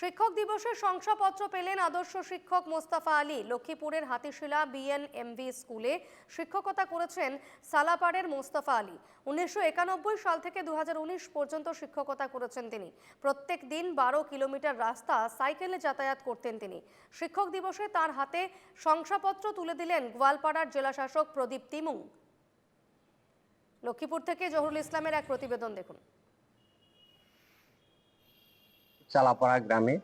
শিক্ষক দিবসের শংসাপত্র পেলেন আদর্শ শিক্ষক মোস্তাফা আলী। লক্ষ্মীপুরের হাতিশিলা বিএনএমভি স্কুলে শিক্ষকতা করেছেন সালাপাড়ের মোস্তাফা আলী। উনিশশো একানব্বই সাল থেকে দুহাজার উনিশ পর্যন্ত শিক্ষকতা করেছেন তিনি। প্রত্যেক দিন বারো কিলোমিটার রাস্তা সাইকেলে যাতায়াত করতেন তিনি। শিক্ষক দিবসে তার হাতে শংসাপত্র তুলে দিলেন গোয়ালপাড়ার জেলাশাসক প্রদীপ তিমুং। লক্ষ্মীপুর থেকে জহুরুল ইসলামের এক প্রতিবেদন দেখুন। চালাপাড়া গ্রামে।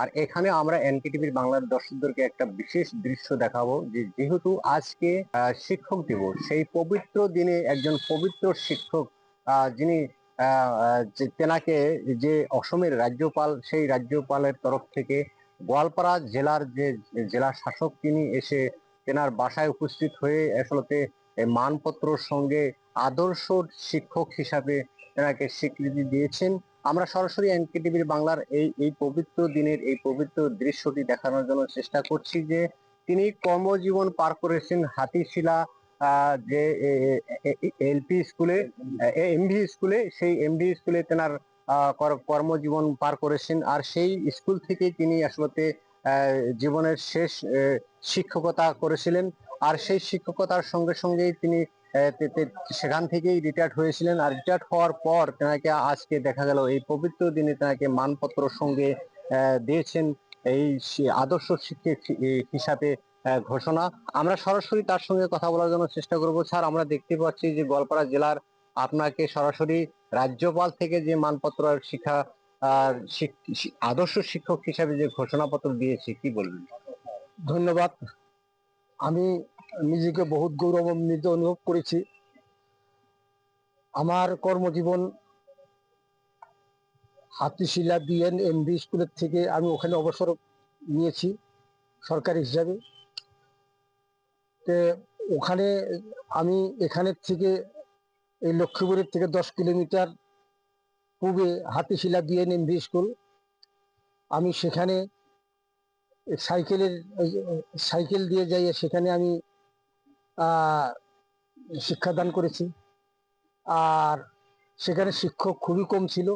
আর এখানে আমরা এনকেটিভির বাংলার দর্শকদেরকে একটা বিশেষ দৃশ্য দেখাবো যে যেহেতু আজকে শিক্ষক দিবস, সেই পবিত্র দিনে একজন পবিত্র শিক্ষক যিনি তেনাকে যে অসমের রাজ্যপাল, সেই রাজ্যপালের তরফ থেকে গোয়ালপাড়া জেলার যে জেলা শাসক তিনি এসে তেনার বাসায় উপস্থিত হয়ে আসলে মানপত্রর সঙ্গে আদর্শ শিক্ষক হিসাবে তেনাকে স্বীকৃতি দিয়েছেন। আমরা সরাসরি এনকেটিভির বাংলার এই এই পবিত্র দিনের এই পবিত্র দৃশ্যটি দেখানোর জন্য চেষ্টা করছি যে তিনি কর্মজীবন পার করেছেন হাতিশিলা যে এলপি স্কুলে এমভি স্কুলে, সেই এমভি স্কুলে তেনার কর- কর্মজীবন পার করেছেন আর সেই স্কুল থেকে তিনি আসলে জীবনের শেষ শিক্ষকতা করেছিলেন। আর সেই শিক্ষকতার সঙ্গে সঙ্গেই তিনি সেখান থেকেই রিটায়ার্ড হয়েছিলেন। আর রিটায়ার্ড হওয়ার পর তেনাকে আজকে দেখা গেল, এই পবিত্র দিনে তেনাকে মানপত্র সঙ্গে দিয়েছেন এই আদর্শ শিক্ষক হিসাবে ঘোষণা। আমরা সরাসরি তার সঙ্গে কথা বলার জন্য চেষ্টা করব। স্যার, আমরা দেখতে পাচ্ছি যে গোয়ালপাড়া জেলার আপনাকে সরাসরি রাজ্যপাল থেকে যে মানপত্র শিক্ষা, আর আদর্শ শিক্ষক হিসাবে যে ঘোষণাপত্র দিয়েছে, কি বলবেন? ধন্যবাদ। আমি নিজেকে বহুত গৌরবান্বিত অনুভব করেছি। আমার কর্মজীবন হাতিশিলা বিএন এমবি স্কুলের থেকে আমি ওখানে অবসর নিয়েছি সরকারি হিসাবে। ওখানে আমি এখানের থেকে এই লক্ষ্মীপুরের থেকে দশ কিলোমিটার পূবে হাতিশিলা বিএন এমবি স্কুল আমি সেখানে সাইকেলের সাইকেল দিয়ে যাই সেখানে আমি শিক্ষাদান করেছি। আর সেখানে শিক্ষক খুবই কম ছিল।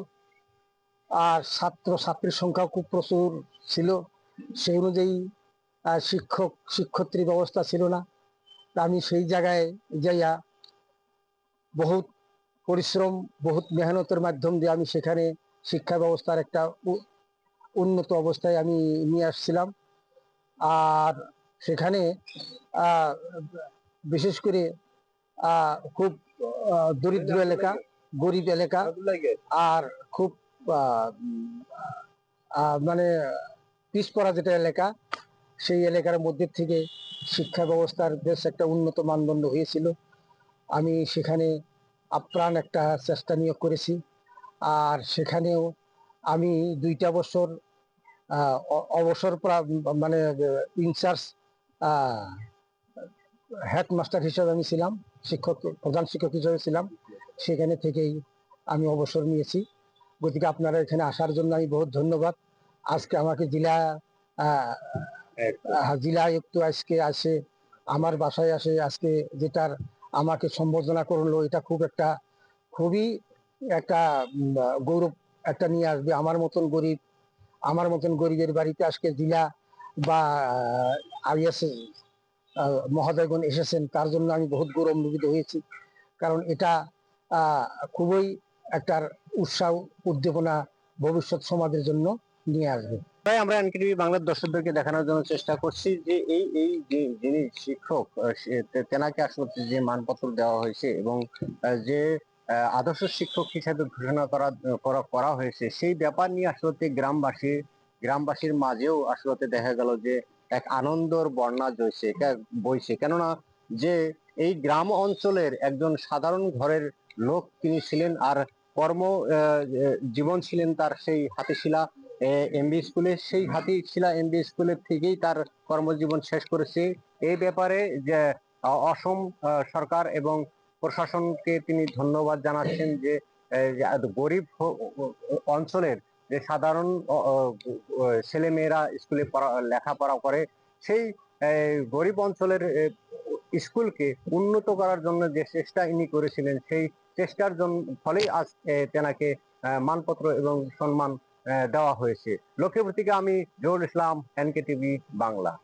আর ছাত্র, ছাত্রীর সংখ্যা খুব প্রচুর ছিল। সেই অনুযায়ী শিক্ষক শিক্ষত্রী ব্যবস্থা ছিল না। আমি সেই জায়গায় যাইয়া বহুত পরিশ্রম, বহুত মেহনতের মাধ্যম দিয়ে আমি সেখানে শিক্ষা ব্যবস্থার একটা উন্নত অবস্থায় আমি নিয়ে আসছিলাম। আর সেখানে বিশেষ করে খুব দরিদ্র এলাকা, গরিব এলাকা, আর খুব মানে পিছপড়া যেটা এলাকা, সেই এলাকার মধ্যে থেকে শিক্ষা ব্যবস্থার বেশ একটা উন্নত মানদণ্ড হয়েছিল। আমি সেখানে আপ্রাণ একটা চেষ্টা নিয়োগ করেছি। আর সেখানেও আমি দুইটা বছর অবসর মানে ইনচার্জ হেডমাস্টার হিসেবে আমি ছিলাম শিক্ষক প্রধান শিক্ষক হিসেবে ছিলাম। সেখানে থেকেই আমি অবসর নিয়েছি। গতিকে আপনারা এখানে আসার জন্য আমি বহুত ধন্যবাদ। আজকে আমাকে জেলা জেলা আয়ুক্ত আজকে আসে আমার বাসায় আসে আজকে যেটার আমাকে সম্বোধনা করল এটা খুব একটা খুবই একটা গৌরব একটা নিয়ে আসবে। আমার মতন গরিব আমার মতন গরিবের বাড়িতে আজকে জেলা বা আইএস মহোদয়গণ এসেছেন, তার জন্য আমি বহুত গৌরবান্বিত হয়েছি। কারণ এটা খুবই একটা উৎসাহ, উদ্দীপনা ভবিষ্যৎ সমাজের জন্য নিয়ে আসবে। তাই আমরা এনকেটিভি বাংলার দর্শকদেরকে দেখানোর জন্য চেষ্টা করছি যে এই এই যে যিনি শিক্ষক তেনাকে আসলে যে মানপত্র দেওয়া হয়েছে এবং যে আদর্শ শিক্ষক হিসাবে ঘোষণা করা করা হয়েছে, সেই ব্যাপার নিয়ে আসলে গ্রামবাসী, গ্রামবাসীর মাঝেও আসলে দেখা গেল যে এক আনন্দর জয়ছে কে- বইছে কেননা যে এই গ্রাম অঞ্চলের একজন সাধারণ ঘরের লোক তিনি ছিলেন আর কর্ম জীবন ছিলেন তার সেই হাতিশিলা এমবি স্কুলে। সেই হাতিশিলা এমবি স্কুলের থেকেই তার কর্মজীবন শেষ করেছে। এই ব্যাপারে যে অসম সরকার এবং প্রশাসনকে তিনি ধন্যবাদ জানাচ্ছেন যে গরিব অঞ্চলের যে সাধারণ ছেলে মেয়েরা স্কুলে পড়া- লেখাপড়া করে, সেই গরিব অঞ্চলের স্কুলকে উন্নত করার জন্য যে চেষ্টা ইনি করেছিলেন, সেই চেষ্টার জন্য ফলেই আজ তেনাকে মানপত্র এবং সম্মান দেওয়া হয়েছে। লক্ষ্মীপুর থেকে আমি জহুরুল ইসলাম এনকে টিভি বাংলা।